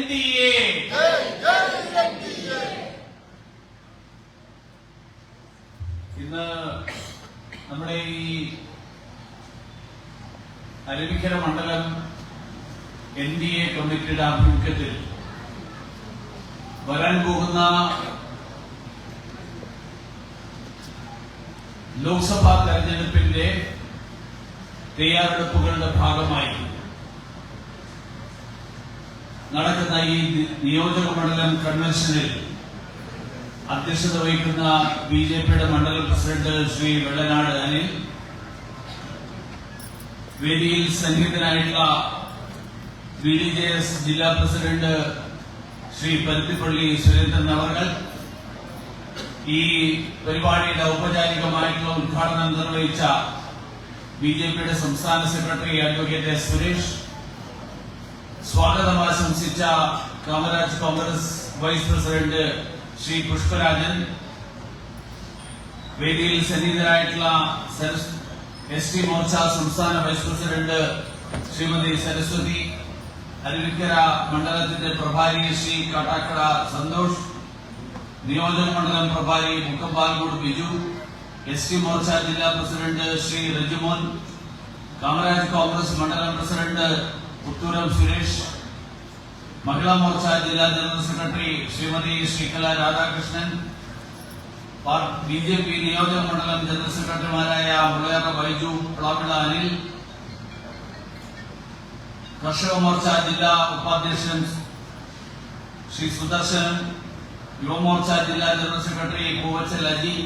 Jai N D A. ഇന്ന് നമ്മുടെ ഈ അരുവിക്കര മണ്ഡലം എൻ ഡി എ കമ്മിറ്റിയുടെ ആഭിമുഖ്യത്തിൽ വരാൻ പോകുന്ന ലോക്സഭാ തെരഞ്ഞെടുപ്പിന്റെ തയ്യാറെടുപ്പുകളുടെ ഭാഗമായി നടക്കുന്ന ഈ നിയോജക മണ്ഡലം കൺവെൻഷനിൽ അധ്യക്ഷത വഹിക്കുന്ന ബി ജെ പിയുടെ മണ്ഡലം പ്രസിഡന്റ് ശ്രീ വെള്ളനാട് അനിൽ വേദിയിൽ സന്നിഹിതനായിട്ടുള്ള ബി ഡി ജെ എസ് ജില്ലാ പ്രസിഡന്റ് ശ്രീ പരുത്തിപ്പള്ളി സുരേന്ദ്രൻ അവർകൾ ഈ പരിപാടിയുടെ ഔപചാരികമായിട്ടുള്ള ഉദ്ഘാടനം നിർവഹിച്ച ബി ജെ പിയുടെ സംസ്ഥാന സെക്രട്ടറി അഡ്വക്കേറ്റ് സുരേഷ് സ്വാഗതം ആശംസിച്ച Kamaraj Congress vice president Shri Pushparajan. വേദിയിൽ സന്നിഹിതരായിട്ടുള്ള എസ് ടി മോർച്ച സംസ്ഥാന വൈസ് പ്രസിഡന്റ് ശ്രീമതി സരസ്വതി അരുവിക്കര മണ്ഡലത്തിന്റെ പ്രഭാരി ശ്രീ കാട്ടാക്കട സന്തോഷ് നിയോജക മണ്ഡലം പ്രഭാരി മുക്കമ്പാൽമൂട് ബിജു എസ് ടി മോർച്ച ജില്ലാ പ്രസിഡന്റ് ശ്രീ റജിമോൻ കാമരാജ് കോൺഗ്രസ് മണ്ഡലം പ്രസിഡന്റ് പുത്തൂരം സുരേഷ് മഹിളാ മോർച്ച ജില്ലാ general secretary Shrimati Sreekala Radhakrishnan B J P നിയോജക മണ്ഡലം ജനറൽ സെക്രട്ടറിമാരായ മുളയറ ബൈജു പ്ലാവിള അനിൽ കർഷക മോർച്ച ജില്ലാ ഉപാധ്യക്ഷൻ ശ്രീ സുദർശൻ യുവമോർച്ച ജില്ലാ general secretary Poovachal Aji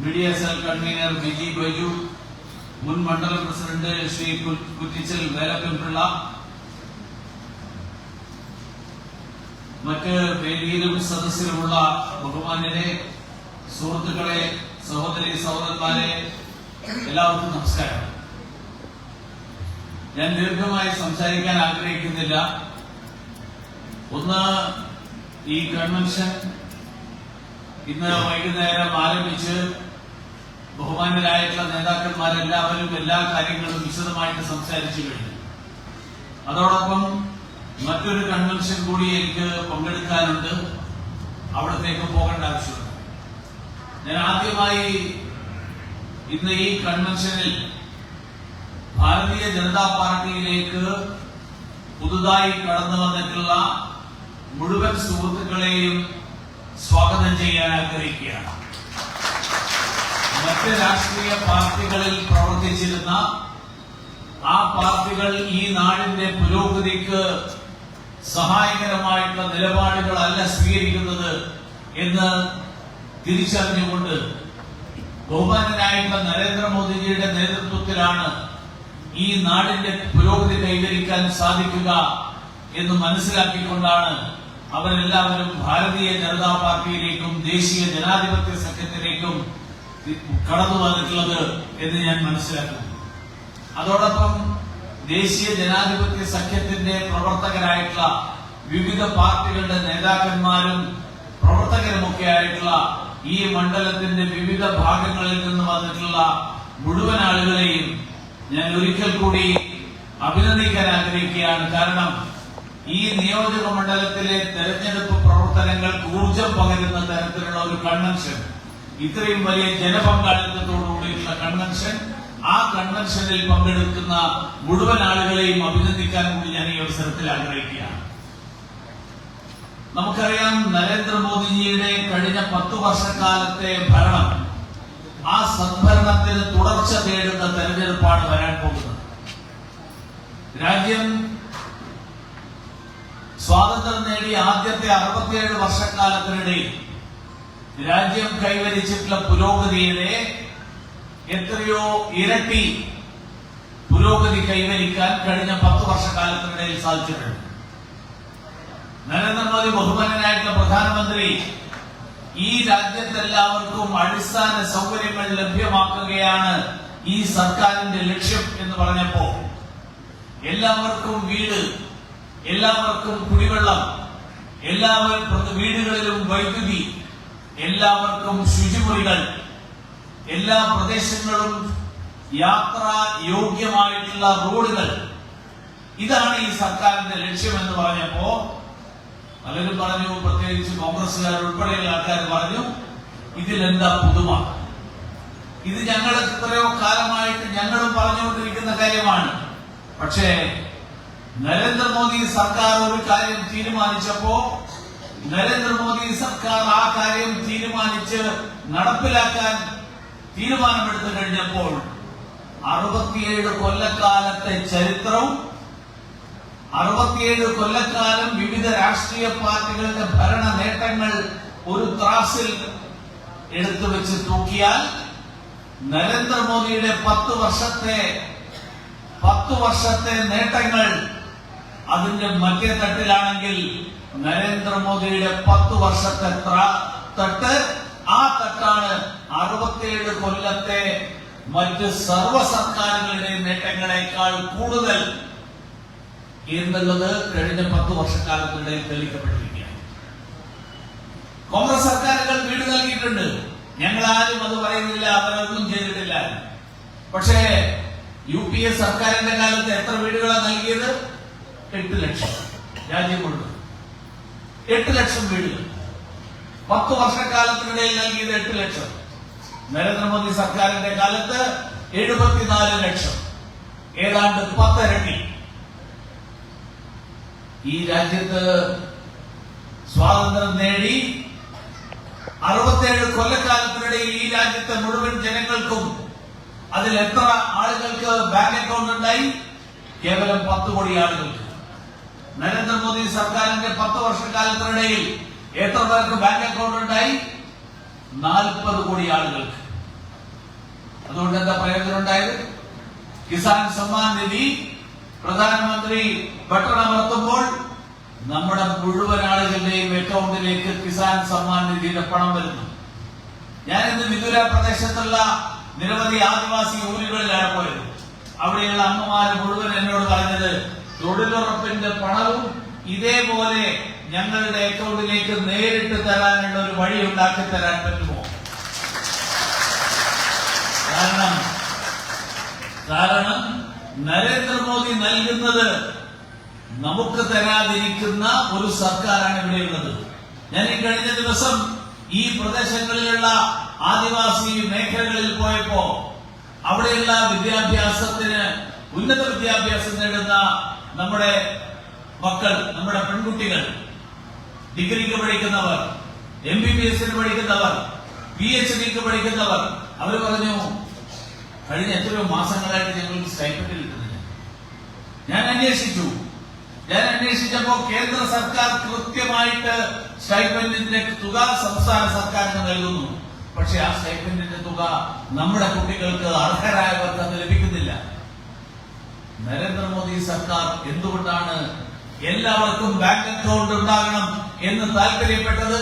media cell convener Biji Baiju മുൻ മണ്ഡല പ്രസിഡന്റ് ശ്രീ കുറ്റിച്ചൽ വേലപ്പൻപിള്ള മറ്റ് വേദിയിലും സദസ്സിലുമുള്ള ബഹുമാന്യരെ സുഹൃത്തുക്കളെ സഹോദരി സഹോദരന്മാരെ എല്ലാവർക്കും നമസ്കാരം. ഞാൻ ദീർഘമായി സംസാരിക്കാൻ ആഗ്രഹിക്കുന്നില്ല. ഒന്ന് ഈ കൺവെൻഷൻ ഇന്ന് വൈകുന്നേരം ആരംഭിച്ച് ബഹുമാന്യരായിട്ടുള്ള നേതാക്കന്മാരെല്ലാവരും എല്ലാ കാര്യങ്ങളും വിശദമായിട്ട് സംസാരിച്ചു കഴിഞ്ഞു. അതോടൊപ്പം മറ്റൊരു കൺവെൻഷൻ കൂടി എനിക്ക് പങ്കെടുക്കാനുണ്ട്. അവിടത്തേക്ക് പോകേണ്ട ആവശ്യമുണ്ട് ഞാൻ ആദ്യമായി ഇന്ന് ഈ കൺവെൻഷനിൽ ഭാരതീയ ജനതാ പാർട്ടിയിലേക്ക് പുതുതായി കടന്നു വന്നിട്ടുള്ള മുഴുവൻ സുഹൃത്തുക്കളെയും സ്വാഗതം ചെയ്യാൻ ആഗ്രഹിക്കുകയാണ്. മറ്റ് രാഷ്ട്രീയ പാർട്ടികളിൽ പ്രവർത്തിച്ചിരുന്ന ആ പാർട്ടികൾ ഈ നാടിന്റെ പുരോഗതിക്ക് സഹായകരമായിട്ടുള്ള നിലപാടുകളല്ല സ്വീകരിക്കുന്നത് എന്ന് തിരിച്ചറിഞ്ഞുകൊണ്ട് ബഹുമാനനായിട്ടുള്ള നരേന്ദ്രമോദിജിയുടെ നേതൃത്വത്തിലാണ് ഈ നാടിന്റെ പുരോഗതി കൈവരിക്കാൻ സാധിക്കുക എന്ന് മനസ്സിലാക്കിക്കൊണ്ടാണ് അവരെല്ലാവരും ഭാരതീയ ജനതാ പാർട്ടിയിലേക്കും ദേശീയ ജനാധിപത്യ സഖ്യത്തിലേക്കും കടന്നു വന്നിട്ടുള്ളത് എന്ന് ഞാൻ മനസ്സിലാക്കുന്നു. അതോടൊപ്പം ദേശീയ ജനാധിപത്യ സഖ്യത്തിന്റെ പ്രവർത്തകരായിട്ടുള്ള വിവിധ പാർട്ടികളുടെ നേതാക്കന്മാരും പ്രവർത്തകരുമൊക്കെ ആയിട്ടുള്ള ഈ മണ്ഡലത്തിന്റെ വിവിധ ഭാഗങ്ങളിൽ നിന്ന് വന്നിട്ടുള്ള മുഴുവൻ ആളുകളെയും ഞാൻ ഒരിക്കൽ കൂടി അഭിനന്ദിക്കാൻ ആഗ്രഹിക്കുകയാണ്. കാരണം ഈ നിയോജക മണ്ഡലത്തിലെ തെരഞ്ഞെടുപ്പ് പ്രവർത്തനങ്ങൾക്ക് ഊർജം പകരുന്ന തരത്തിലുള്ള ഒരു കൺവെൻഷൻ ഇത്രയും വലിയ ജനപങ്കാളിത്തത്തോടുകൂടിയുള്ള കൺവെൻഷൻ ആ കൺവെൻഷനിൽ പങ്കെടുക്കുന്ന മുഴുവൻ ആളുകളെയും അഭിനന്ദിക്കാൻ കൂടി ഞാൻ ഈ അവസരത്തിൽ ആഗ്രഹിക്കുകയാണ്. നമുക്കറിയാം നരേന്ദ്രമോദിജിയുടെ കഴിഞ്ഞ പത്തു വർഷക്കാലത്തെ ഭരണം ആ സദ്ഭരണത്തിന് തുടർച്ച തേടുന്ന തെരഞ്ഞെടുപ്പാണ് വരാൻ പോകുന്നത്. രാജ്യം സ്വാതന്ത്ര്യം നേടി ആദ്യത്തെ അറുപത്തിയേഴ് വർഷക്കാലത്തിനിടയിൽ രാജ്യം കൈവരിച്ചിട്ടുള്ള പുരോഗതിയുടെ എത്രയോ ഇരട്ടി പുരോഗതി കൈവരിക്കാൻ കഴിഞ്ഞ പത്ത് വർഷക്കാലത്തിനിടയിൽ സാധിച്ചിട്ടുണ്ട്. നരേന്ദ്രമോദി ബഹുമാനായിട്ടുള്ള പ്രധാനമന്ത്രി ഈ രാജ്യത്തെല്ലാവർക്കും അടിസ്ഥാന സൗകര്യങ്ങൾ ലഭ്യമാക്കുകയാണ് ഈ സർക്കാരിന്റെ ലക്ഷ്യം എന്ന് പറഞ്ഞപ്പോ എല്ലാവർക്കും വീട് എല്ലാവർക്കും കുടിവെള്ളം എല്ലാവർക്കും വീടുകളിലും വൈദ്യുതി എല്ലാവർക്കും ശുചിമുറികൾ. എല്ലാ പ്രദേശങ്ങളും യാത്ര യോഗ്യമായിട്ടുള്ള റോഡുകൾ. ഇതാണ് ഈ സർക്കാരിന്റെ ലക്ഷ്യം എന്ന് പറഞ്ഞപ്പോ പലരും പറഞ്ഞു പ്രത്യേകിച്ച് കോൺഗ്രസ്സുകാർ ഉൾപ്പെടെയുള്ള ആൾക്കാർ പറഞ്ഞു ഇതിലെന്താ പുതുമ? ഇത് ഞങ്ങൾ എത്രയോ കാലമായിട്ട് ഞങ്ങളും പറഞ്ഞുകൊണ്ടിരിക്കുന്ന കാര്യമാണ്. പക്ഷേ നരേന്ദ്രമോദി സർക്കാർ ഒരു കാര്യം തീരുമാനിച്ചപ്പോ നരേന്ദ്രമോദി സർക്കാർ ആ കാര്യം തീരുമാനിച്ച് നടപ്പിലാക്കാൻ തീരുമാനമെടുത്തു കഴിഞ്ഞപ്പോൾ അറുപത്തിയേഴ് കൊല്ലക്കാലത്തെ ചരിത്രവും അറുപത്തിയേഴ് കൊല്ലക്കാലം വിവിധ രാഷ്ട്രീയ പാർട്ടികളുടെ ഭരണ നേട്ടങ്ങൾ ഒരു ത്രാസിൽ എടുത്തു വെച്ച് തൂക്കിയാൽ നരേന്ദ്രമോദിയുടെ പത്ത് വർഷത്തെ പത്ത് വർഷത്തെ നേട്ടങ്ങൾ അതിന്റെ മറ്റേ തട്ടിലാണെങ്കിൽ നരേന്ദ്രമോദിയുടെ പത്ത് വർഷത്തെ തട്ട്. ആ തട്ടാണ് അറുപത്തിയേഴ് കൊല്ലത്തെ മറ്റ് സർവ സർക്കാരുകളുടെയും നേട്ടങ്ങളെക്കാൾ കൂടുതൽ എന്നുള്ളത് കഴിഞ്ഞ പത്ത് വർഷക്കാലത്തിനിടയിൽ തെളിയിക്കപ്പെട്ടിരിക്കുകയാണ്. കോൺഗ്രസ് സർക്കാരുകൾ വീട് നൽകിയിട്ടുണ്ട്. ഞങ്ങൾ ആരും അത് പറയുന്നില്ല അവരൊന്നും ചെയ്തിട്ടില്ല. പക്ഷേ യു പി എ സർക്കാരിന്റെ കാലത്ത് എത്ര വീടുകളാണ് നൽകിയത്? എട്ട് ലക്ഷം രാജ്യം മുഴുവൻ എട്ട് ലക്ഷം വീടുകൾ. പത്ത് വർഷക്കാലത്തിനിടയിൽ നൽകിയത് എട്ട് ലക്ഷം. നരേന്ദ്രമോദി സർക്കാരിന്റെ കാലത്ത് എഴുപത്തിനാല് ലക്ഷം. ഏതാണ്ട് പത്തരട്ടി. ഈ രാജ്യത്ത് സ്വാതന്ത്ര്യം നേടി അറുപത്തേഴ് കൊല്ലക്കാലത്തിനിടയിൽ ഈ രാജ്യത്തെ മുഴുവൻ ജനങ്ങൾക്കും അതിൽ എത്ര ആളുകൾക്ക് ബാങ്ക് അക്കൗണ്ട് ഉണ്ടായി? കേവലം പത്ത് കോടി ആളുകൾക്ക്. നരേന്ദ്രമോദി സർക്കാരിന്റെ പത്ത് വർഷക്കാലത്തിനിടയിൽ എത്ര പേർക്ക് ബാങ്ക് അക്കൗണ്ട് ഉണ്ടായി. നാൽപ്പത് കോടി ആളുകൾക്ക്. അതുകൊണ്ട് എന്താ പ്രയോജനം ഉണ്ടായത്? കിസാൻ സമ്മാൻ നിധി പ്രധാനമന്ത്രി ബട്ടൺ നമ്മുടെ മുഴുവൻ ആളുകളുടെയും അക്കൗണ്ടിലേക്ക് കിസാൻ സമ്മാൻ നിധിയുടെ പണം വരുന്നു. ഞാൻ ഇന്ന് വിദൂര പ്രദേശത്തുള്ള നിരവധി ആദിവാസി ഊരുകളിലാണ് പോയത്. അവിടെയുള്ള അമ്മമാര് മുഴുവൻ എന്നോട് പറഞ്ഞത് തൊഴിലുറപ്പിന്റെ പണവും ഇതേപോലെ ഞങ്ങളുടെ അക്കൗണ്ടിലേക്ക് നേരിട്ട് തരാനുള്ള ഒരു വഴി ഉണ്ടാക്കി തരാൻ പറ്റുമോ? കാരണം കാരണം നരേന്ദ്രമോദി നൽകുന്നത് നമുക്ക് തരാതിരിക്കുന്ന ഒരു സർക്കാരാണ് ഇവിടെയുള്ളത്. ഞാൻ ഈ കഴിഞ്ഞ ദിവസം ഈ പ്രദേശങ്ങളിലുള്ള ആദിവാസി മേഖലകളിൽ പോയപ്പോ അവിടെയുള്ള വിദ്യാഭ്യാസത്തിന് ഉന്നത വിദ്യാഭ്യാസം നേടുന്ന നമ്മുടെ മക്കൾ നമ്മുടെ പെൺകുട്ടികൾ ഡിഗ്രിക്ക് പഠിക്കുന്നവർ എം ബി ബി എസിന് പഠിക്കുന്നവർ പി എച്ച് ഡിക്ക് പഠിക്കുന്നവർ അവർ പറഞ്ഞു കഴിഞ്ഞ എത്രയോ മാസങ്ങളായിട്ട് ഞങ്ങൾക്ക് സ്റ്റൈപ്പൻഡ് കിട്ടുന്നില്ല. ഞാൻ അന്വേഷിച്ചു. ഞാൻ അന്വേഷിച്ചപ്പോ കേന്ദ്ര സർക്കാർ കൃത്യമായിട്ട് സ്റ്റൈപ്പൻഡിന്റെ തുക സംസ്ഥാന സർക്കാരിന് നൽകുന്നു. പക്ഷെ ആ സ്റ്റൈപ്പൻഡിന്റെ തുക നമ്മുടെ കുട്ടികൾക്ക് അർഹരായവർക്ക് ലഭിക്കുന്നില്ല. നരേന്ദ്രമോദി സർക്കാർ എന്തുകൊണ്ടാണ് എല്ലാവർക്കും ബാങ്ക് അക്കൗണ്ട് ഉണ്ടാകണം എന്ന് താല്പര്യപ്പെട്ടത്?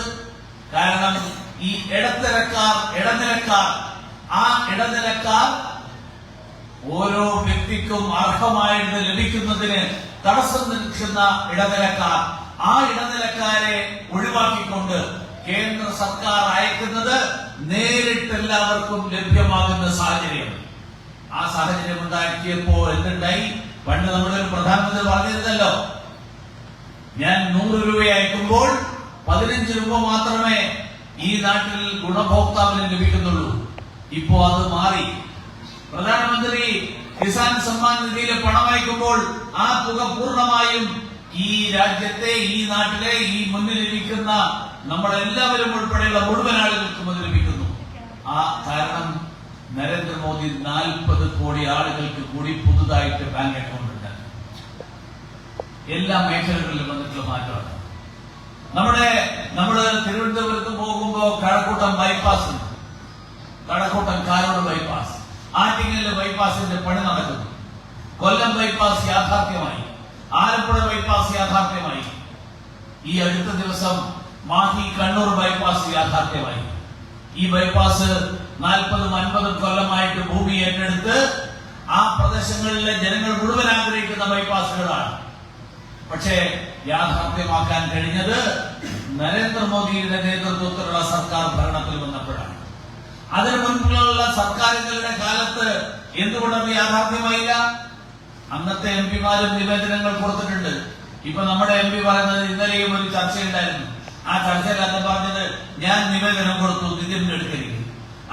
കാരണം ഈ ഇടത്തരക്കാർ ഇടനിലക്കാർ ആ ഇടനിലക്കാർ ഓരോ വ്യക്തിക്കും അർഹമായിട്ട് ലഭിക്കുന്നതിന് തടസ്സം നിൽക്കുന്ന ഇടനിലക്കാർ. ആ ഇടനിലക്കാരെ ഒഴിവാക്കിക്കൊണ്ട് കേന്ദ്ര സർക്കാർ അയക്കുന്നത് നേരിട്ട് എല്ലാവർക്കും ലഭ്യമാകുന്ന സാഹചര്യം ആ സാഹചര്യം ഉണ്ടാക്കിയപ്പോൾ എന്തുണ്ടായി? പണ്ട് നമ്മുടെ ഒരു പ്രധാനമന്ത്രി പറഞ്ഞിരുന്നല്ലോ ഞാൻ നൂറ് രൂപ അയക്കുമ്പോൾ പതിനഞ്ച് രൂപ മാത്രമേ ഈ നാട്ടിൽ ഗുണഭോക്താവിന് ലഭിക്കുന്നുള്ളൂ. ഇപ്പോ അത് മാറി. പ്രധാനമന്ത്രി കിസാൻ സമ്മാൻ നിധിയിലെ പണം അയക്കുമ്പോൾ ആ തുക പൂർണമായും ഈ രാജ്യത്തെ ഈ നാട്ടിലെ ഈ മുന്നിൽ ഇരിക്കുന്ന നമ്മളെല്ലാവരും ഉൾപ്പെടെയുള്ള മുഴുവൻ ആളുകൾക്കും അത് ലഭിക്കുന്നു. ആ കാരണം നരേന്ദ്രമോദി നാൽപ്പത് കോടി ആളുകൾക്ക് കൂടി പുതുതായിട്ട് ബാങ്ക് അക്കൗണ്ട് ഉണ്ട്. എല്ലാ മേഖലകളിലും വന്നിട്ടുള്ള മാറ്റമാണ്. നമ്മുടെ നമ്മൾ തിരുവനന്തപുരത്ത് പോകുമ്പോ കഴക്കൂട്ടം ബൈപ്പാസ് കഴക്കൂട്ടം കാരോട് ബൈപ്പാസ് ആറ്റിങ്ങലിലെ ബൈപ്പാസിന്റെ പണി നടക്കുന്നു. കൊല്ലം ബൈപ്പാസ് യാഥാർത്ഥ്യമായി. ആലപ്പുഴ ബൈപ്പാസ് യാഥാർത്ഥ്യമായി. ഈ അടുത്ത ദിവസം മാഹി കണ്ണൂർ ബൈപ്പാസ് യാഥാർത്ഥ്യമായി. ഈ ബൈപ്പാസ് നാൽപ്പതും അൻപതും കൊല്ലമായിട്ട് ഭൂമി ഏറ്റെടുത്ത് ആ പ്രദേശങ്ങളിലെ ജനങ്ങൾ മുഴുവൻ ആഗ്രഹിക്കുന്ന ബൈപ്പാസുകളാണ്. പക്ഷേ യാഥാർത്ഥ്യമാക്കാൻ കഴിഞ്ഞത് നരേന്ദ്രമോദിയുടെ നേതൃത്വത്തിലുള്ള സർക്കാർ ഭരണത്തിൽ വന്നപ്പോഴാണ്. അതിനു മുൻപുള്ള സർക്കാരുകളുടെ കാലത്ത് എന്തുകൊണ്ടത് യാഥാർത്ഥ്യമായില്ല? അന്നത്തെ എം പിമാരും നിവേദനങ്ങൾ കൊടുത്തിട്ടുണ്ട്. ഇപ്പൊ നമ്മുടെ എം പി പറയുന്നത് ഇന്നലെയും ഒരു ചർച്ചയുണ്ടായിരുന്നു. ആ ചർച്ചയിൽ അദ്ദേഹം പറഞ്ഞത് ഞാൻ നിവേദനം കൊടുത്തു നിതിൻ ഗഡ്കരിക്ക്.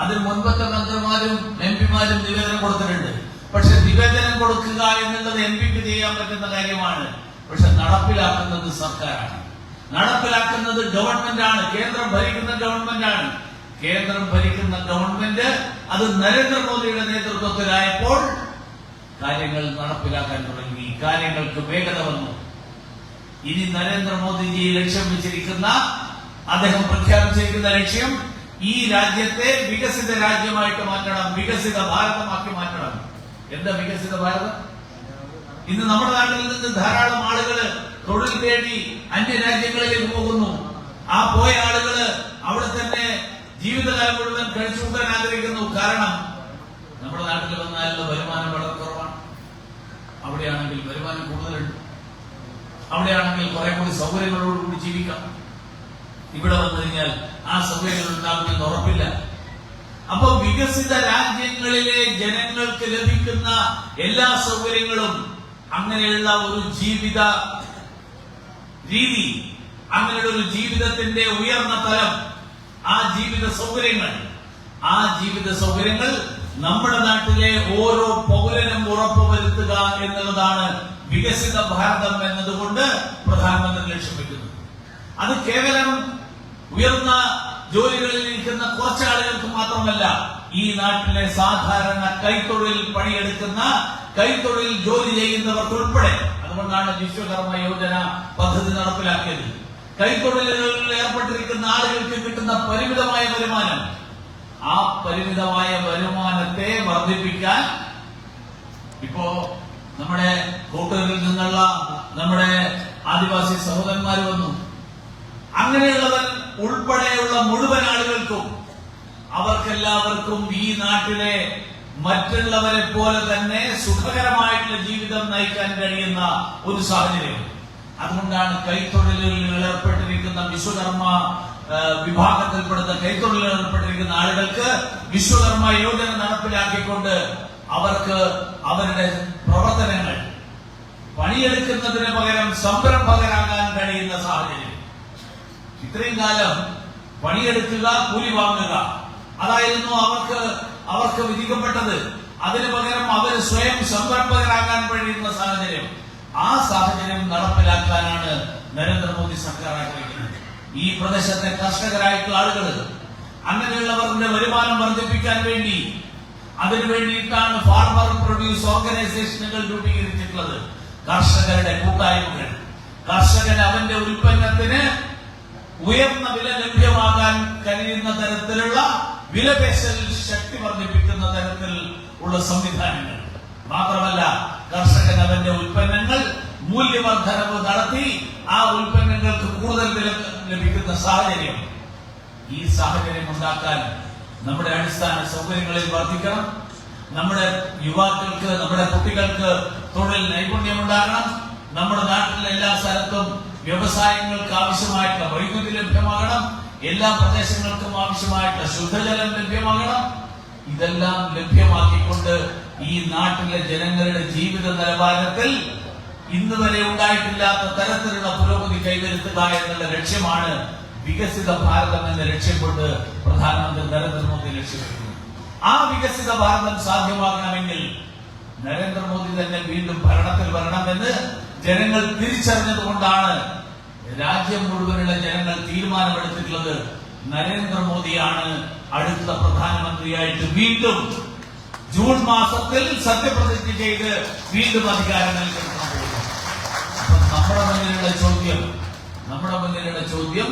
അതിന് മുൻപത്തെ മന്ത്രിമാരും എം പിമാരും നിവേദനം കൊടുത്തിട്ടുണ്ട്. പക്ഷെ നിവേദനം കൊടുക്കുക എന്നുള്ളത് എം പിക്ക് ചെയ്യാൻ പറ്റുന്ന കാര്യമാണ്. പക്ഷെ നടപ്പിലാക്കുന്നത് സർക്കാരാണ്. നടപ്പിലാക്കുന്നത് ഗവൺമെന്റ് ആണ് കേന്ദ്രം ഭരിക്കുന്ന ഗവൺമെന്റ് ആണ് കേന്ദ്രം ഭരിക്കുന്ന ഗവൺമെന്റ് അത് നരേന്ദ്രമോദിയുടെ നേതൃത്വത്തിലായപ്പോൾ കാര്യങ്ങൾ നടപ്പിലാക്കാൻ തുടങ്ങി. കാര്യങ്ങൾക്ക് വേഗത വന്നു. ഇനി നരേന്ദ്രമോദിജി ലക്ഷ്യം വെച്ചിരിക്കുന്ന അദ്ദേഹം പ്രഖ്യാപിച്ചിരിക്കുന്ന ലക്ഷ്യം ഈ രാജ്യത്തെ വികസിത രാജ്യമായിട്ട് മാറ്റണം വികസിത ഭാരതമാക്കി മാറ്റണം. എന്താ വികസിത ഭാരതം? ഇന്ന് നമ്മുടെ നാട്ടിൽ നിന്ന് ധാരാളം ആളുകൾ തൊഴിൽ തേടി അന്യരാജ്യങ്ങളിലേക്ക് പോകുന്നു. ആ പോയ ആളുകൾ അവിടെ തന്നെ ജീവിതകാലം മുഴുവൻ കഴിച്ചുകൂട്ടാൻ ആഗ്രഹിക്കുന്നു. കാരണം നമ്മുടെ നാട്ടിൽ വന്നാലുള്ള വരുമാനം വളരെ കുറവാണ്. അവിടെയാണെങ്കിൽ വരുമാനം കൂടുതലുണ്ട്. അവിടെയാണെങ്കിൽ കുറെ കൂടി സൗകര്യങ്ങളോടുകൂടി ജീവിക്കാം. ഇവിടെ വന്നു കഴിഞ്ഞാൽ ആ സൗകര്യങ്ങൾ ഉണ്ടാകുമെന്ന് ഉറപ്പില്ല. അപ്പൊ വികസിത രാജ്യങ്ങളിലെ ജനങ്ങൾക്ക് ലഭിക്കുന്ന എല്ലാ സൗകര്യങ്ങളും അങ്ങനെയുള്ള ഒരു ജീവിത രീതി അങ്ങനെയുള്ള ഒരു ജീവിതത്തിന്റെ ഉയർന്ന തലം ആ ജീവിത സൗകര്യങ്ങൾ ആ ജീവിത സൗകര്യങ്ങൾ നമ്മുടെ നാട്ടിലെ ഓരോ പൗരനും ഉറപ്പുവരുത്തുക എന്നുള്ളതാണ് വികസിത ഭാരതം എന്നതുകൊണ്ട് പ്രധാനമന്ത്രി ലക്ഷ്യം വെക്കുന്നത്. അത് കേവലം ഉയർന്ന ജോലികളിൽ ഇരിക്കുന്ന കുറച്ച് ആളുകൾക്ക് മാത്രമല്ല ഈ നാട്ടിലെ സാധാരണ കൈത്തൊഴിൽ പണിയെടുക്കുന്ന കൈത്തൊഴിൽ ജോലി ചെയ്യുന്നവർക്ക് ഉൾപ്പെടെ. അതുകൊണ്ടാണ് വിശ്വകർമ്മ യോജന പദ്ധതി നടപ്പിലാക്കിയത്. കൈത്തൊഴിലുകളിൽ ഏർപ്പെട്ടിരിക്കുന്ന ആളുകൾക്ക് കിട്ടുന്ന പരിമിതമായ വരുമാനം. ആ പരിമിതമായ വരുമാനത്തെ വർദ്ധിപ്പിക്കാൻ ഇപ്പോ നമ്മുടെ കൂട്ടുകാരിൽ നിന്നുള്ള നമ്മുടെ ആദിവാസി സഹോദരന്മാർ വന്നു. അങ്ങനെയുള്ളവർ ഉൾപ്പെടെയുള്ള മുഴുവൻ ആളുകൾക്കും അവർക്കെല്ലാവർക്കും ഈ നാട്ടിലെ മറ്റുള്ളവരെ പോലെ തന്നെ സുഖകരമായിട്ടുള്ള ജീവിതം നയിക്കാൻ കഴിയുന്ന ഒരു സാഹചര്യം. അതുകൊണ്ടാണ് കൈത്തൊഴിലുകളിൽ ഏർപ്പെട്ടിരിക്കുന്ന വിശ്വകർമ്മ വിഭാഗത്തിൽപ്പെടുന്ന കൈത്തൊഴിലിൽ ഏർപ്പെട്ടിരിക്കുന്ന ആളുകൾക്ക് വിശ്വകർമ്മ യോജന നടപ്പിലാക്കിക്കൊണ്ട് അവർക്ക് അവരുടെ പ്രവർത്തനങ്ങൾ പണിയെടുക്കുന്നതിന് പകരം സംരംഭകരാകാൻ കഴിയുന്ന സാഹചര്യം. ഇത്രയും കാലം പണിയെടുക്കുക കൂലി വാങ്ങുക. അതായിരുന്നു അവർക്ക് അവർക്ക് വിധിക്കപ്പെട്ടത്. അതിനു പകരം അവർ സ്വയം സംരംഭകരാകാൻ കഴിയുന്ന സാഹചര്യം. ആ സാഹചര്യം നടപ്പിലാക്കാനാണ് നരേന്ദ്രമോദി സർക്കാർ ആഗ്രഹിക്കുന്നത്. ഈ പ്രദേശത്തെ കർഷകരായിട്ടുള്ള ആളുകൾ അങ്ങനെയുള്ളവരുടെ വരുമാനം വർദ്ധിപ്പിക്കാൻ വേണ്ടി അതിനു വേണ്ടിയിട്ടാണ് ഫാർമർ പ്രൊഡ്യൂസ് ഓർഗനൈസേഷനുകൾ രൂപീകരിച്ചിട്ടുള്ളത്. കർഷകരുടെ കൂട്ടായ്മകൾ. കർഷകൻ അവന്റെ ഉൽപ്പന്നത്തിന് ഉയർന്ന വില ലഭ്യമാകാൻ കഴിയുന്ന തരത്തിലുള്ള വിലപേശൽ ശക്തി വർദ്ധിപ്പിക്കുന്ന തരത്തിൽ ഉള്ള സംവിധാനങ്ങൾ. മാത്രമല്ല കർഷകൻ അവന്റെ ഉൽപ്പന്നങ്ങൾ മൂല്യവർദ്ധനവ് നടത്തി ആ ഉൽപ്പന്നങ്ങൾക്ക് കൂടുതൽ വില ലഭിക്കുന്ന സാഹചര്യം. ഈ സാഹചര്യം ഉണ്ടാക്കാൻ നമ്മുടെ അടിസ്ഥാന സൗകര്യങ്ങളിൽ വർദ്ധിക്കണം. നമ്മുടെ യുവാക്കൾക്ക് നമ്മുടെ കുട്ടികൾക്ക് തൊഴിൽ നൈപുണ്യം ഉണ്ടാകണം നമ്മുടെ നാട്ടിലെ എല്ലാ സ്ഥലത്തും വ്യവസായങ്ങൾക്ക് ആവശ്യമായിട്ടുള്ള വൈദ്യുതി ലഭ്യമാകണം എല്ലാ പ്രദേശങ്ങൾക്കും ആവശ്യമായിട്ടുള്ള ശുദ്ധജലം ലഭ്യമാകണം. ഇതെല്ലാം ലഭ്യമാക്കിക്കൊണ്ട് ഈ നാട്ടിലെ ജനങ്ങളുടെ ജീവിത നിലവാരത്തിൽ ഇന്ന് വരെ ഉണ്ടായിട്ടില്ലാത്ത തരത്തിലുള്ള പുരോഗതി കൈവരുത്തുക എന്നുള്ള ലക്ഷ്യമാണ് വികസിത ഭാരതം എന്ന ലക്ഷ്യം കൊണ്ട് പ്രധാനമന്ത്രി നരേന്ദ്രമോദി ലക്ഷ്യമിടുന്നത്. ആ വികസിത ഭാരതം സാധ്യമാകണമെങ്കിൽ നരേന്ദ്രമോദി തന്നെ വീണ്ടും ഭരണത്തിൽ വരണമെന്ന് ജനങ്ങൾ തിരിച്ചറിഞ്ഞതുകൊണ്ടാണ് രാജ്യം മുഴുവനുള്ള ജനങ്ങൾ തീരുമാനമെടുത്തിട്ടുള്ളത്. നരേന്ദ്രമോദിയാണ് അടുത്ത പ്രധാനമന്ത്രിയായിട്ട് വീണ്ടും ജൂൺ മാസത്തിൽ സത്യപ്രതിജ്ഞ ചെയ്ത് വീണ്ടും അധികാരം നൽകുന്ന നമ്മുടെ മുന്നിലുള്ള ചോദ്യം നമ്മുടെ മുന്നിലുള്ള ചോദ്യം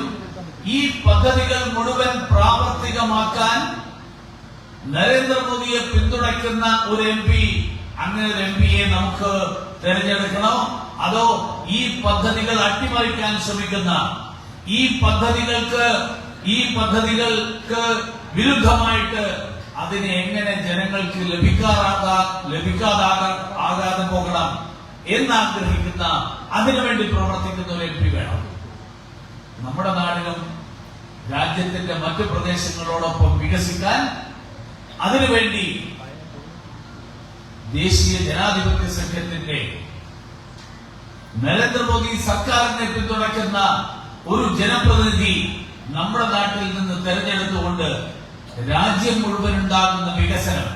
ഈ പദ്ധതികൾ മുഴുവൻ പ്രാവർത്തികമാക്കാൻ നരേന്ദ്രമോദിയെ പിന്തുണയ്ക്കുന്ന ഒരു എം പി അങ്ങനെ ഒരു എം പിയെ നമുക്ക് തിരഞ്ഞെടുക്കണോ. അതോ ഈ പദ്ധതികൾ അട്ടിമറിക്കാൻ ശ്രമിക്കുന്ന ഈ പദ്ധതികൾക്ക് ഈ പദ്ധതികൾക്ക് വിരുദ്ധമായിട്ട് അതിനെ എങ്ങനെ ജനങ്ങൾക്ക് ലഭിക്കാറാകാ ലഭിക്കാതാകാ ആകാതെ പോകണം എന്നാഗ്രഹിക്കുന്ന അതിനുവേണ്ടി പ്രവർത്തിക്കുന്ന ഒരു എം പി വേണം. നമ്മുടെ നാടിനും രാജ്യത്തിന്റെ മറ്റു പ്രദേശങ്ങളോടൊപ്പം വികസിക്കാൻ അതിനുവേണ്ടി ദേശീയ ജനാധിപത്യ സഖ്യത്തിന്റെ നരേന്ദ്രമോദി സർക്കാരിനെ പിന്തുണയ്ക്കുന്ന ഒരു ജനപ്രതിനിധി നമ്മുടെ നാട്ടിൽ നിന്ന് തെരഞ്ഞെടുത്തുകൊണ്ട് രാജ്യം മുഴുവൻ ഉണ്ടാകുന്ന വികസനം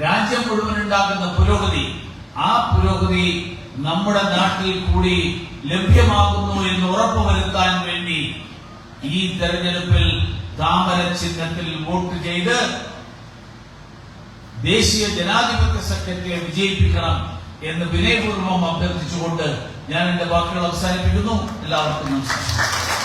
രാജ്യം മുഴുവൻ ഉണ്ടാകുന്ന പുരോഗതി ആ പുരോഗതി നമ്മുടെ നാട്ടിൽ കൂടി ലഭ്യമാകുന്നു എന്ന് ഉറപ്പുവരുത്താൻ വേണ്ടി ഈ തെരഞ്ഞെടുപ്പിൽ താമര ചിഹ്നത്തിൽ വോട്ട് ചെയ്ത് ദേശീയ ജനാധിപത്യ സഖ്യത്തെ വിജയിപ്പിക്കണം എന്ന് വിനയപൂർവം അഭ്യർത്ഥിച്ചുകൊണ്ട് ഞാൻ എന്റെ വാക്കുകൾ അവസാനിപ്പിക്കുന്നു. എല്ലാവർക്കും നമസ്കാരം.